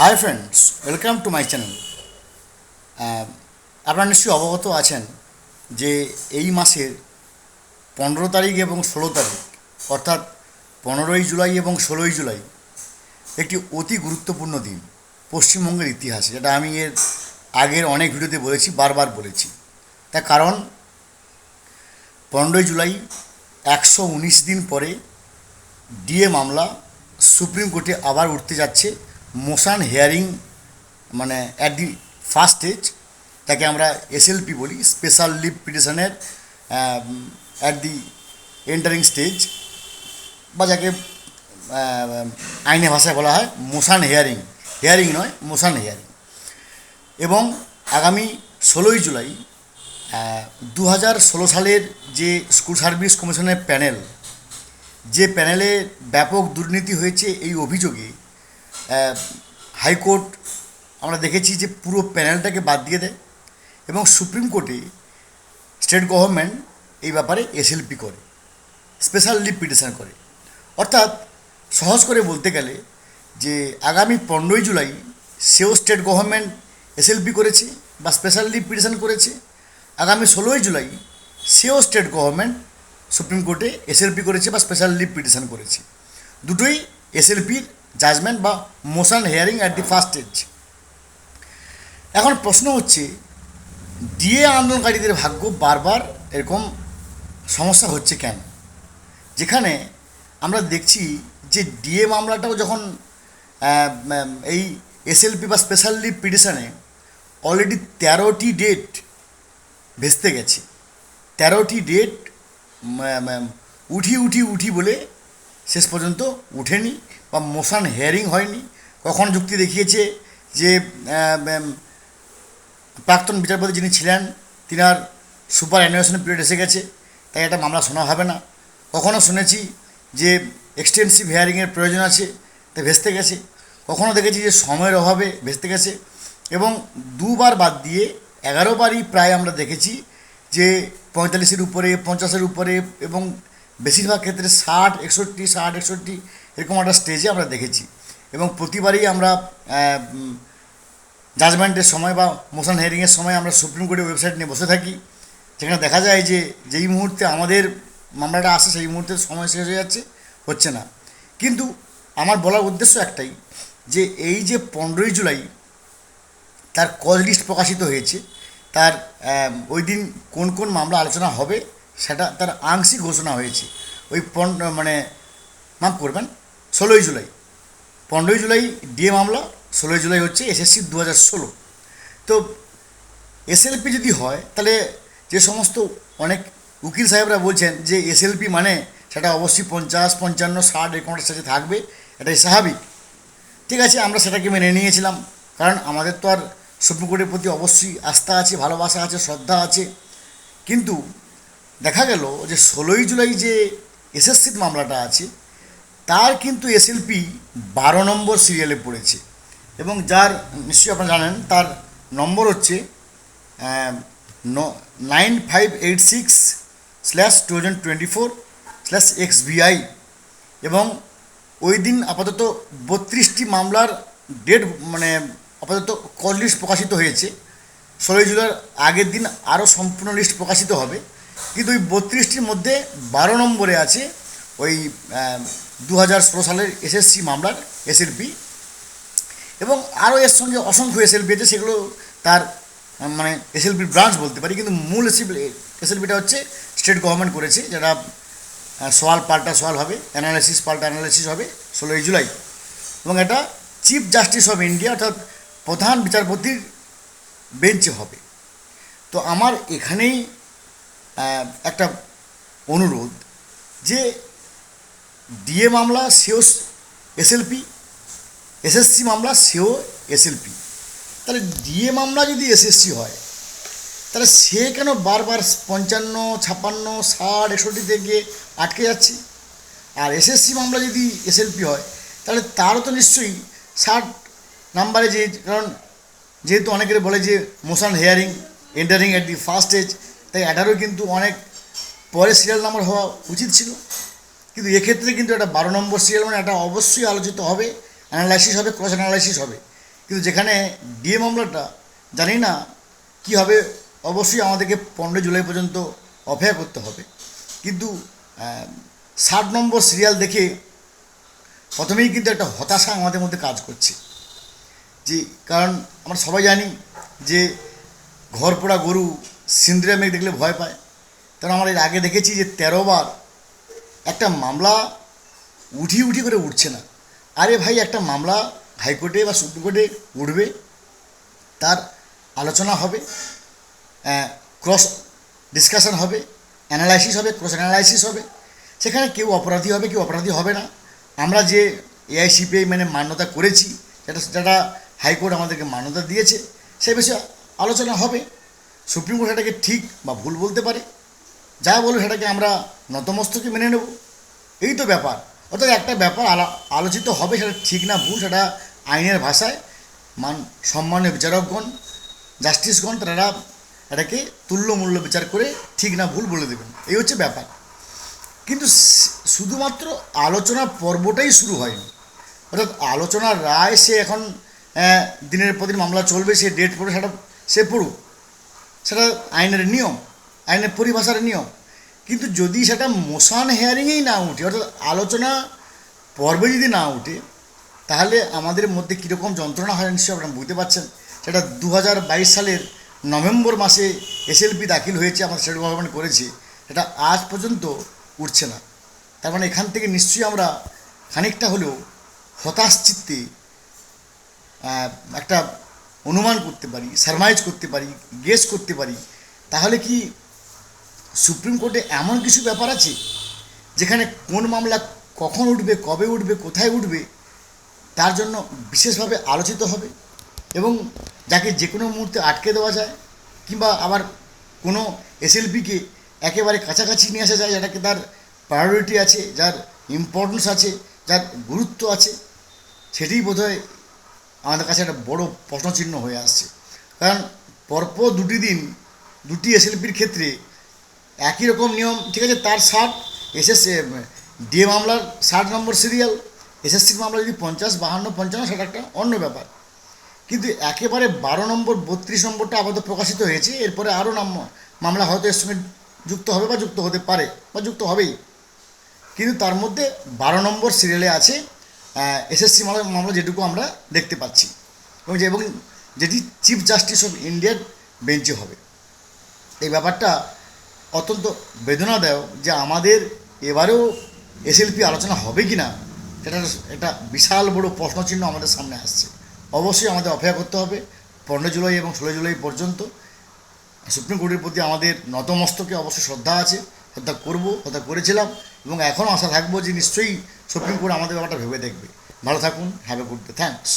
Hi friends welcome to my channel আপনারা নিশ্চয়ই অবগত আছেন যে এই মাসের পনেরো তারিখ এবং ষোলো তারিখ, অর্থাৎ পনেরোই জুলাই এবং ষোলোই জুলাই, একটি অতি গুরুত্বপূর্ণ দিন, পশ্চিমবঙ্গের ইতিহাসে, যেটা আমি এর আগের অনেক ভিডিওতে বলেছি, বারবার বলেছি। তার কারণ, পনেরোই জুলাই একশো উনিশ দিন পরে ডিএ মামলা সুপ্রিম কোর্টে আবার উঠতে যাচ্ছে মোশন হেয়ারিং মানে অ্যাট দি ফার্স্ট স্টেজ তাকে আমরা এসএলপি বলি স্পেশাল লিভ পিটিশনের অ্যাট দি এন্টারিং স্টেজ বা যাকে আইনে ভাষায় বলা হয় মোশন হেয়ারিং। হেয়ারিং নয়, মোশন হেয়ারিং। এবং আগামী ষোলোই জুলাই দু হাজার ষোলো সালের যে স্কুল সার্ভিস কমিশনের প্যানেল, যে প্যানেলে ব্যাপক দুর্নীতি হয়েছে এই অভিযোগে হাইকোর্ট, আমরা দেখেছি যে পুরো প্যানেলটাকে বাদ দিয়ে দেয় এবং সুপ্রিম কোর্টে স্টেট গভর্নমেন্ট এই ব্যাপারে এসএলপি করে, স্পেশাল লিভ পিটিশন করে। অর্থাৎ সহজ করে বলতে গেলে যে আগামী পনেরোই জুলাই সেও স্টেট গভর্নমেন্ট এসএলপি করেছে বা স্পেশাল লিভ পিটিশন করেছে, আগামী ষোলোই জুলাই সেও স্টেট গভর্নমেন্ট সুপ্রিম কোর্টে এসএলপি করেছে বা স্পেশাল লিভ পিটিশন করেছে। দুটোই এসএলপির জাজমেন্ট বা motion hearing at the first stage এখন প্রশ্ন হচ্ছে ডিএ আন্দোলনকারীদের ভাগ্য বারবার এরকম সমস্যা হচ্ছে কেন? যেখানে আমরা দেখছি যে ডিএ মামলাটাও যখন এই এসএলপি বা স্পেশাল পিটিশনে অলরেডি তেরোটি ডেট ভেস্তে গেছে। তেরোটি ডেট উঠি উঠি উঠি বলে শেষ পর্যন্ত উঠেনি বা মোশন হেয়ারিং হয়নি? কখন যুক্তি দেখিয়েছে যে প্রাক্তন বিচারপতি যিনি ছিলেন, তিনার সুপার অ্যানুয়েশন পিরিয়ড এসে গেছে, তাই একটা মামলা শোনা হবে না। কখনও শুনেছি যে এক্সটেন্সিভ হেয়ারিংয়ের প্রয়োজন আছে তাই ভেস্তে গেছে। কখনও দেখেছি যে সময়ের অভাবে ভেস্তে গেছে। এবং দুবার বাদ দিয়ে এগারোবারই প্রায় আমরা দেখেছি যে পঁয়তাল্লিশের উপরে, পঞ্চাশের উপরে এবং বেশিরভাগ ক্ষেত্রে ষাট, একষট্টি ষাট, একষট্টি এরকম একটা স্টেজে আমরা দেখেছি। এবং প্রতিবারই আমরা জাজমেন্টের সময় বা মোশন হিয়ারিংয়ের সময় আমরা সুপ্রিম কোর্টের ওয়েবসাইট নিয়ে বসে থাকি। যেখানে দেখা যায় যে, যেই মুহূর্তে আমাদের মামলাটা আসে, সেই মুহূর্তে সময় শেষ হয়ে যাচ্ছে, হচ্ছে না। কিন্তু আমার বলার উদ্দেশ্য একটাই, যে এই যে পনেরোই জুলাই তার কজ লিস্ট প্রকাশিত হয়েছে, তার ওই দিন কোন কোন মামলা আলোচনা হবে, সেটা তার আংশিক ঘোষণা হয়েছে। ওই পন মানে মাফ করবেন ষোলোই জুলাই। পনেরোই জুলাই ডিএ মামলা, ষোলোই জুলাই হচ্ছে এসএসসি দু হাজার ষোলো। তো এসএলপি যদি হয়, তাহলে যে সমস্ত অনেক উকিল সাহেবরা বলছেন যে এসএলপি মানে সেটা অবশ্যই পঞ্চাশ, পঞ্চান্ন, ষাট এরকমটার সাথে থাকবে, এটাই স্বাভাবিক। ঠিক আছে, আমরা সেটাকে মেনে নিয়েছিলাম, কারণ আমাদের তো আর সুপ্রিম কোর্টের প্রতি অবশ্যই আস্থা আছে, ভালোবাসা আছে, শ্রদ্ধা আছে। কিন্তু দেখা গেল যে ষোলোই জুলাই যে এসএসসির মামলাটা আছে তার কিন্তু এসএলপি বারো নম্বর সিরিয়ালে পড়েছে। এবং যার, নিশ্চয়ই আপনারা জানেন, তার নম্বর হচ্ছে nine five eight six slash two thousand twenty four slash X VI এবং ওই দিন আপাতত বত্রিশটি মামলার ডেট মানে আপাতত কল লিস্ট প্রকাশিত হয়েছে। ষোলোই জুলাইয়ের আগের দিন আরও সম্পূর্ণ লিস্ট প্রকাশিত হবে। কিন্তু ওই বত্রিশটির মধ্যে বারো নম্বরে আছে ওই দু হাজার ষোলো সালের এসএসসি মামলার এসএলপি এবং আরও এর সঙ্গে অসংখ্য এসএলপি আছে সেগুলো তার মানে এসএলপি ব্রাঞ্চ বলতে পারি। কিন্তু মূল এসএলপি এসএলপিটা হচ্ছে স্টেট গভর্নমেন্ট করেছে যেটা আহ, সওয়াল পাল্টা সওয়াল হবে অ্যানালাইসিস পাল্টা অ্যানালাইসিস হবে ষোলোই জুলাই। এবং এটা চিফ জাস্টিস অফ ইন্ডিয়া অর্থাৎ প্রধান বিচারপতির বেঞ্চে হবে। তো আমার এখানেই একটা অনুরোধ যে ডিএ মামলা সেও এসএলপি এসএসসি মামলা সেও এসএলপি তাহলে ডিএ মামলা যদি এসএসসি হয়, তাহলে সে কেন বারবার পঞ্চান্ন, ছাপ্পান্ন, ষাট একষট্টিতে গিয়ে আটকে যাচ্ছে? আর এসএসসি মামলা যদি এসএলপি হয়, তাহলে তারও তো নিশ্চয়ই ষাট নাম্বারে যে, কারণ যেহেতু অনেকের বলে যে motion hearing, entering at the first age তাই এটারও কিন্তু অনেক পরে সিরিয়াল নাম্বার হওয়া উচিত ছিল। কিন্তু এক্ষেত্রে কিন্তু একটা বারো নম্বর সিরিয়াল মানে এটা অবশ্যই আলোচিত হবে অ্যানালাইসিস হবে ক্রস অ্যানালাইসিস হবে। কিন্তু যেখানে ডিএ মামলাটা জানি না কী হবে, অবশ্যই আমাদেরকে পনেরোই জুলাই পর্যন্ত অপেক্ষা করতে হবে। কিন্তু ষাট নম্বর সিরিয়াল দেখে প্রথমেই কিন্তু একটা হতাশা আমাদের মধ্যে কাজ করছে। যে, কারণ আমরা সবাই জানি যে ঘর পোড়া গরু সিন্দ্রিয়া মেঘ দেখলে ভয় পায়। কারণ আমরা এর আগে দেখেছি যে তেরোবার একটা মামলা উঠি উঠি করে উঠছে না। আরে ভাই, একটা মামলা হাইকোর্টে বা সুপ্রিম কোর্টে উঠবে, তার আলোচনা হবে ক্রস ডিসকাশন হবে অ্যানালাইসিস হবে ক্রস অ্যানালাইসিস হবে, সেখানে কেউ অপরাধী হবে, কেউ অপরাধী হবে না। আমরা যে এআইসিপিআই মানে মান্যতা করেছি, যেটা যেটা হাইকোর্ট আমাদেরকে মান্যতা দিয়েছে, সে বিষয়ে আলোচনা হবে। সুপ্রিম কোর্ট সেটাকে ঠিক বা ভুল বলতে পারে। যা বলবে সেটাকে আমরা নতমস্তকে মেনে নেব। এই তো ব্যাপার। অর্থাৎ একটা ব্যাপার আলা- আলোচিত হবে সেটা ঠিক না ভুল, সেটা আইনের ভাষায়। মান, সম্মানীয় বিচারকগণ, জাস্টিসগণ, তারা এটাকে তুল্য মূল্য বিচার করে ঠিক না ভুল বলে দেবেন। এই হচ্ছে ব্যাপার। কিন্তু শুধুমাত্র আলোচনা পর্বটাই শুরু হয়নি। অর্থাৎ আলোচনার রায় সে এখন দিনের পর দিন মামলা চলবে, সে ডেট পড়ে সেটা সে পড়ুক। সেটা আইনের নিয়ম। আইনের পরিভাষার নিয়ম। কিন্তু যদি সেটা মোশন হেয়ারিংয়েই না উঠে, অর্থাৎ আলোচনা পর্বে যদি না উঠে, তাহলে আমাদের মধ্যে কীরকম যন্ত্রণা হয় নিশ্চয়ই আপনারা বুঝতে পারছেন। সেটা দু হাজার বাইশ সালের নভেম্বর মাসে এসএলপি দাখিল হয়েছে আমাদের সেটা গভর্নমেন্ট করেছে। সেটা আজ পর্যন্ত উঠছে না। তার মানে এখান থেকে নিশ্চয়ই আমরা খানিকটা হলেও হতাশ চিত্তে একটা অনুমান করতে পারি সারমাইজ করতে পারি গেস করতে পারি। তাহলে কি সুপ্রিম কোর্টে এমন কিছু ব্যাপার আছে যেখানে কোন মামলা কখন উঠবে, কবে উঠবে, কোথায় উঠবে, তার জন্য বিশেষভাবে আলোচিত হবে এবং যাকে যে কোনো মুহূর্তে আটকে দেওয়া যায় কিংবা আবার কোনো এসএলপিকে একেবারে কাছাকাছি নিয়ে আসা যায় যেটাকে তার প্রায়োরিটি আছে, যার ইম্পর্টেন্স আছে, যার গুরুত্ব আছে সেটি বোধহয় আমাদের কাছে একটা বড় প্রশ্নচিহ্ন হয়ে আসছে। কারণ পরপর দুটি দিন দুটি এসএলপির ক্ষেত্রে একই রকম নিয়ম, ঠিক আছে? তার ষাট এসএস ডিএ মামলার ষাট নম্বর সিরিয়াল, এসএসসির মামলা যদি পঞ্চাশ, বাহান্ন, পঞ্চান্ন সেটা একটা অন্য ব্যাপার। কিন্তু একেবারে বারো নম্বর, বত্রিশ নম্বরটা আপাতত প্রকাশিত হয়েছে, এরপরে আরও নাম, মামলা হয়তো এর সঙ্গে যুক্ত হবে বা যুক্ত হতে পারে, বা যুক্ত হবেই। কিন্তু তার মধ্যে বারো নম্বর সিরিয়ালে আছে এসএসসি মামলা মামলা যেটুকু আমরা দেখতে পাচ্ছি। এবং যে, এবং যেটি চিফ জাস্টিস অফ ইন্ডিয়ার বেঞ্চে হবে। এই ব্যাপারটা অত্যন্ত বেদনাদায়ক যে আমাদের এবারেও এসএলপি আলোচনা হবে কি না সেটা একটা বিশাল বড় প্রশ্নচিহ্ন আমাদের সামনে আসছে। অবশ্যই আমাদের অপেক্ষা করতে হবে পনেরো জুলাই এবং ষোলো জুলাই পর্যন্ত। সুপ্রিম কোর্টের প্রতি আমাদের নতমস্তকে অবশ্যই শ্রদ্ধা আছে, শ্রদ্ধা করব, শ্রদ্ধা করেছিলাম এবং এখনও আশা থাকব যে নিশ্চয়ই সুপ্রিম কোর্ট আমাদের ব্যাপারটা ভেবে দেখবে। ভালো থাকুন have a good day thanks